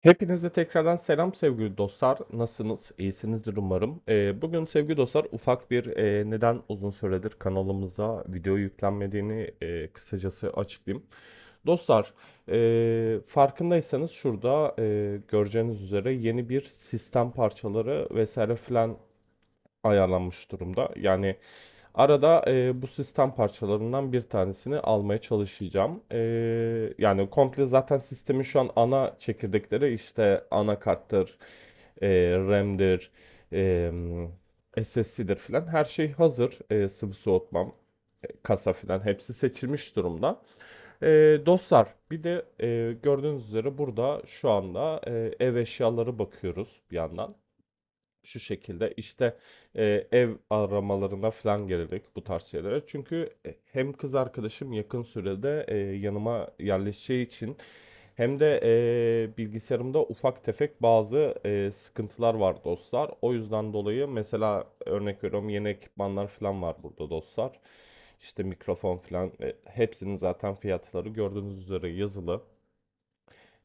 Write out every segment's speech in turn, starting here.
Hepinize tekrardan selam sevgili dostlar. Nasılsınız? İyisinizdir umarım. Ee, bugün sevgili dostlar ufak bir e, neden uzun süredir kanalımıza video yüklenmediğini e, kısacası açıklayayım. Dostlar, e, farkındaysanız şurada e, göreceğiniz üzere yeni bir sistem parçaları vesaire filan ayarlanmış durumda. Yani arada e, bu sistem parçalarından bir tanesini almaya çalışacağım. E, yani komple zaten sistemin şu an ana çekirdekleri işte anakarttır, e, RAM'dir, e, SSD'dir filan her şey hazır. E, sıvı soğutmam, e, kasa filan hepsi seçilmiş durumda. E, dostlar bir de e, gördüğünüz üzere burada şu anda e, ev eşyaları bakıyoruz bir yandan. Şu şekilde işte e, ev aramalarına falan geldik bu tarz şeylere. Çünkü e, hem kız arkadaşım yakın sürede e, yanıma yerleşeceği için hem de e, bilgisayarımda ufak tefek bazı e, sıkıntılar var dostlar. O yüzden dolayı mesela örnek veriyorum yeni ekipmanlar falan var burada dostlar. İşte mikrofon falan e, hepsinin zaten fiyatları gördüğünüz üzere yazılı.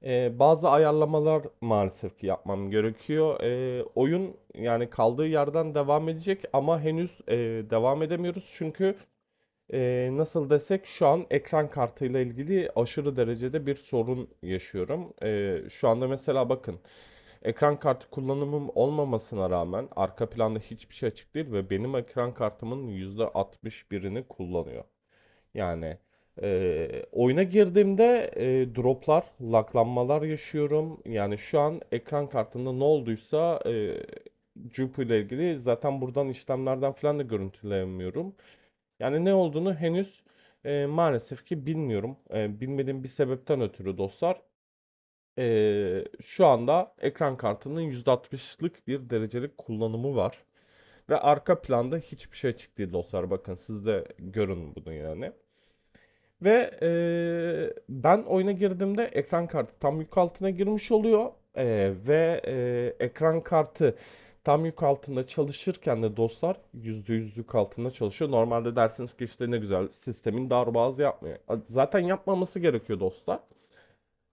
Ee, bazı ayarlamalar maalesef ki yapmam gerekiyor. Ee, oyun yani kaldığı yerden devam edecek ama henüz e, devam edemiyoruz çünkü e, nasıl desek şu an ekran kartıyla ilgili aşırı derecede bir sorun yaşıyorum. Ee, şu anda mesela bakın ekran kartı kullanımım olmamasına rağmen arka planda hiçbir şey açık değil ve benim ekran kartımın %61'ini kullanıyor. Yani e, oyuna girdiğimde e, droplar, laglanmalar yaşıyorum. Yani şu an ekran kartında ne olduysa e, GPU ile ilgili zaten buradan işlemlerden falan da görüntüleyemiyorum. Yani ne olduğunu henüz e, maalesef ki bilmiyorum. E, bilmediğim bir sebepten ötürü dostlar. e, şu anda ekran kartının %60'lık bir derecelik kullanımı var. Ve arka planda hiçbir şey açık değil dostlar. Bakın siz de görün bunu yani. Ve eee, ben oyuna girdiğimde ekran kartı tam yük altına girmiş oluyor. Eee, ve eee, ekran kartı tam yük altında çalışırken de dostlar %100 yük altında çalışıyor. Normalde dersiniz ki işte ne güzel sistemin darboğaz yapmıyor. Zaten yapmaması gerekiyor dostlar.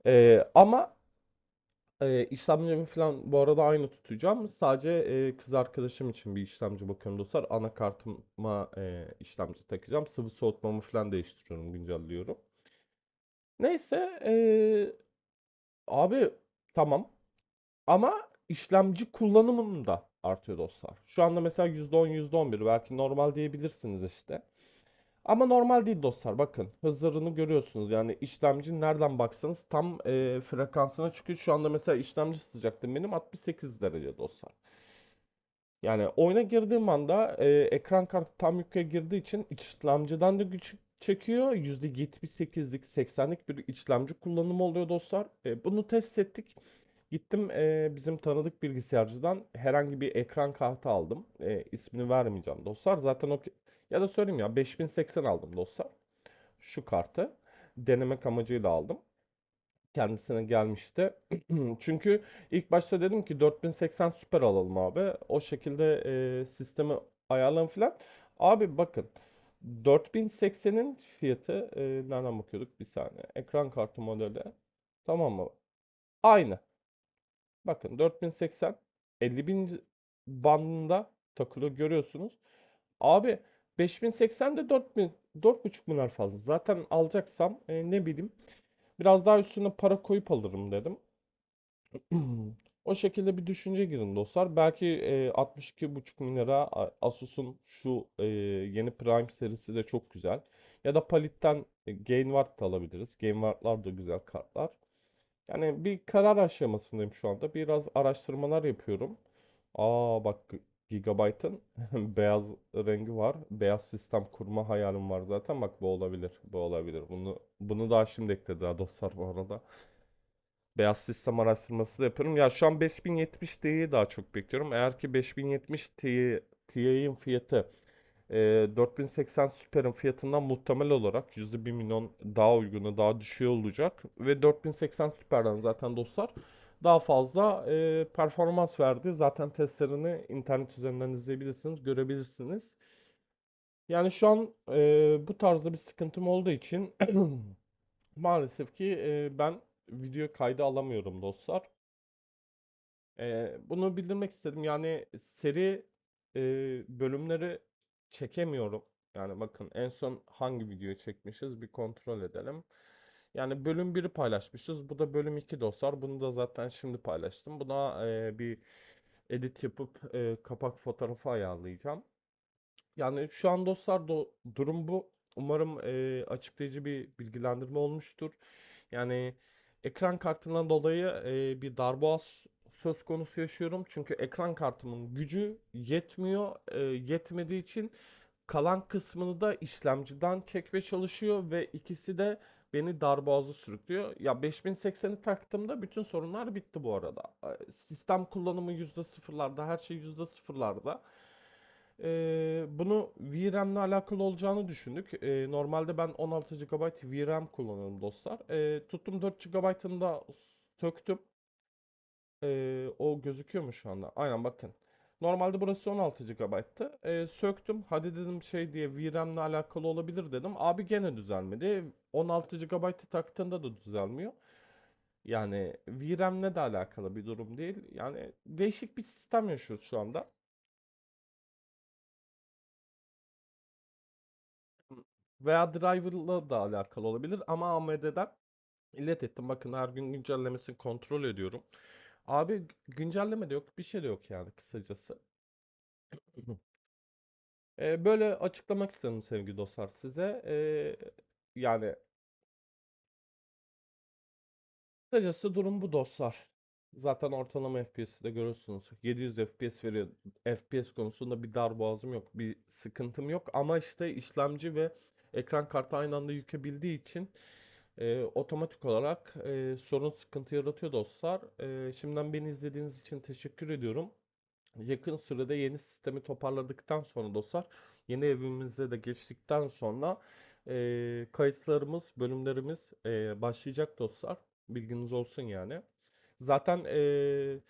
Eee, ama ee, işlemcimi falan bu arada aynı tutacağım. Sadece e, kız arkadaşım için bir işlemci bakıyorum dostlar. Anakartıma e, işlemci takacağım. Sıvı soğutmamı falan değiştiriyorum, güncelliyorum. Neyse, e, abi tamam. Ama işlemci kullanımım da artıyor dostlar. Şu anda mesela %10, %11 belki normal diyebilirsiniz işte. Ama normal değil dostlar. Bakın hızlarını görüyorsunuz. Yani işlemci nereden baksanız tam e, frekansına çıkıyor. Şu anda mesela işlemci sıcaklığım benim 68 derece dostlar. Yani oyuna girdiğim anda e, ekran kartı tam yüke girdiği için işlemciden de güç çekiyor. %78'lik 80'lik bir işlemci kullanımı oluyor dostlar. E, bunu test ettik. Gittim e, bizim tanıdık bilgisayarcıdan herhangi bir ekran kartı aldım. E, ismini vermeyeceğim dostlar. Zaten o ya da söyleyeyim ya 5080 aldım dostlar. Şu kartı denemek amacıyla aldım. Kendisine gelmişti. Çünkü ilk başta dedim ki 4080 Super alalım abi. O şekilde e, sistemi ayarlayalım falan. Abi bakın 4080'in fiyatı e, nereden bakıyorduk? Bir saniye. Ekran kartı modeli. Tamam mı? Aynı. Bakın 4080 50.000 bandında takılı görüyorsunuz. Abi 5080 de 4000 4.5 milyar fazla. Zaten alacaksam e, ne bileyim biraz daha üstüne para koyup alırım dedim. O şekilde bir düşünce girin dostlar. Belki e, 62,5 milyara Asus'un şu e, yeni Prime serisi de çok güzel. Ya da Palit'ten e, Gainward da alabiliriz. Gainward'lar da güzel kartlar. Yani bir karar aşamasındayım şu anda. Biraz araştırmalar yapıyorum. Aa bak Gigabyte'ın beyaz rengi var. Beyaz sistem kurma hayalim var zaten. Bak bu olabilir. Bu olabilir. Bunu bunu daha şimdi ekledi dostlar bu arada. Beyaz sistem araştırması da yapıyorum. Ya şu an 5070 Ti'yi daha çok bekliyorum. Eğer ki 5070 Ti, Ti'nin fiyatı e, 4080 Super'in fiyatından muhtemel olarak %1 milyon daha uygunu, daha düşüğü olacak. Ve 4080 Super'den zaten dostlar daha fazla e, performans verdi. Zaten testlerini internet üzerinden izleyebilirsiniz, görebilirsiniz. Yani şu an e, bu tarzda bir sıkıntım olduğu için maalesef ki e, ben video kaydı alamıyorum dostlar. Ee, bunu bildirmek istedim. Yani seri e, bölümleri çekemiyorum. Yani bakın en son hangi videoyu çekmişiz bir kontrol edelim. Yani bölüm 1'i paylaşmışız. Bu da bölüm 2 dostlar. Bunu da zaten şimdi paylaştım. Buna e, bir edit yapıp e, kapak fotoğrafı ayarlayacağım. Yani şu an dostlar do- durum bu. Umarım e, açıklayıcı bir bilgilendirme olmuştur. Yani ekran kartından dolayı e, bir darboğaz söz konusu yaşıyorum. Çünkü ekran kartımın gücü yetmiyor. E, yetmediği için kalan kısmını da işlemciden çekmeye çalışıyor ve ikisi de beni darboğazı sürüklüyor. Ya 5080'i taktığımda bütün sorunlar bitti bu arada. E, Sistem kullanımı %0'larda, her şey %0'larda. Ee, bunu VRAM'le alakalı olacağını düşündük. Ee, normalde ben 16 GB VRAM kullanıyorum dostlar. Ee, tuttum 4 GB'ını da söktüm. Ee, o gözüküyor mu şu anda? Aynen bakın. Normalde burası 16 GB'tı. Ee, söktüm. Hadi dedim şey diye VRAM'le alakalı olabilir dedim. Abi gene düzelmedi. 16 GB'ı taktığında da düzelmiyor. Yani VRAM'le de alakalı bir durum değil. Yani değişik bir sistem yaşıyoruz şu anda. Veya driver'la da alakalı olabilir ama AMD'den illet ettim. Bakın her gün güncellemesini kontrol ediyorum. Abi güncelleme de yok, bir şey de yok yani kısacası. Ee, böyle açıklamak istedim sevgili dostlar size. Ee, yani kısacası durum bu dostlar. Zaten ortalama FPS'i de görürsünüz. 700 FPS veriyor. FPS konusunda bir darboğazım yok, bir sıkıntım yok. Ama işte işlemci ve ekran kartı aynı anda yükebildiği için e, otomatik olarak e, sorun sıkıntı yaratıyor dostlar. E, şimdiden beni izlediğiniz için teşekkür ediyorum. Yakın sürede yeni sistemi toparladıktan sonra dostlar, yeni evimize de geçtikten sonra e, kayıtlarımız, bölümlerimiz e, başlayacak dostlar. Bilginiz olsun yani. Zaten e,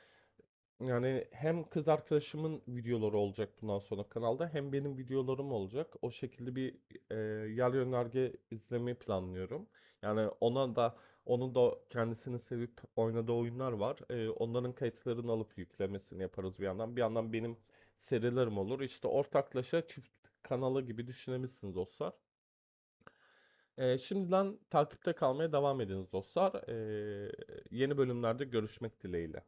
yani hem kız arkadaşımın videoları olacak bundan sonra kanalda hem benim videolarım olacak. O şekilde bir e, yer yönerge izlemeyi planlıyorum. Yani ona da onun da kendisini sevip oynadığı oyunlar var. E, onların kayıtlarını alıp yüklemesini yaparız bir yandan. Bir yandan benim serilerim olur. İşte ortaklaşa çift kanalı gibi düşünebilirsiniz dostlar. E, şimdiden takipte kalmaya devam ediniz dostlar. E, yeni bölümlerde görüşmek dileğiyle.